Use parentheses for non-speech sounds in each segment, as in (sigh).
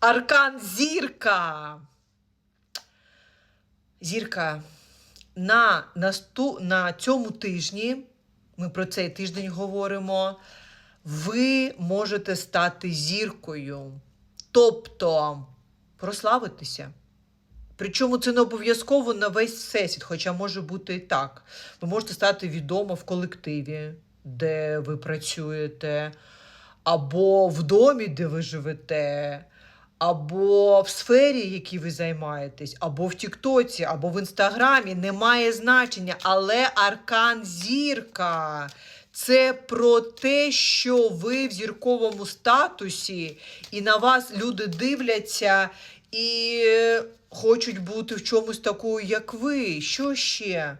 Аркан зірка. Зірка. На, насту, на цьому тижні, ми про цей тиждень говоримо, ви можете стати зіркою. Тобто прославитися. Причому це не обов'язково на весь всесвіт, хоча може бути і так. Ви можете стати відомо в колективі, де ви працюєте, або в домі, де ви живете, або в сфері, якій ви займаєтесь, або в Тіктоці, або в Інстаграмі. Немає значення, але аркан зірка. Це про те, що ви в зірковому статусі, і на вас люди дивляться і хочуть бути в чомусь такою, як ви. Що ще?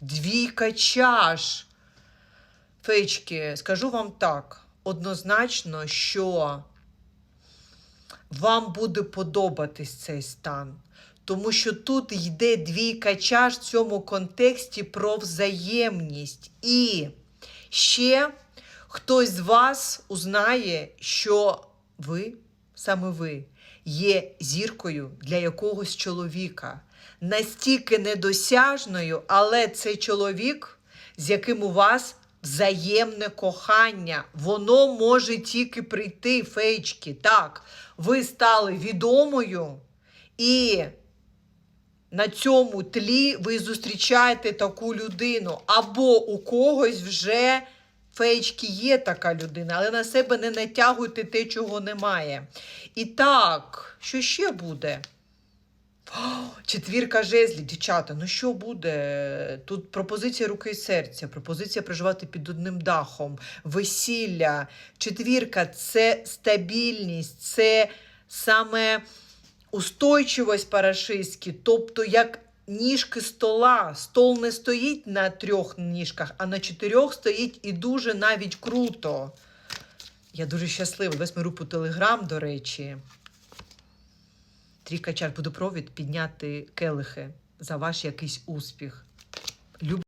Двійка чаш. Фечки, скажу вам так, однозначно, що вам буде подобатись цей стан. Тому що тут йде двійка чаш в цьому контексті про взаємність. І ще хтось з вас узнає, що ви, саме ви, є зіркою для якогось чоловіка. Настільки недосяжною, але це чоловік, з яким у вас взаємне кохання. Воно може тільки прийти, фейчки. Так, ви стали відомою і на цьому тлі ви зустрічаєте таку людину, або у когось вже фейчки є така людина, але на себе не натягуйте те, чого немає. І так, що ще буде? (gasps) Четвірка жезлів, дівчата, ну що буде? Тут пропозиція руки і серця, пропозиція проживати під одним дахом, весілля. Четвірка це стабільність, це саме устойчивость парашистські, тобто як ніжки стола. Стол не стоїть на трьох ніжках, а на чотирьох стоїть і дуже навіть круто. Я дуже щаслива. Весь ми по телеграм, до речі. Трійка чар, буду провід підняти келихи за ваш якийсь успіх.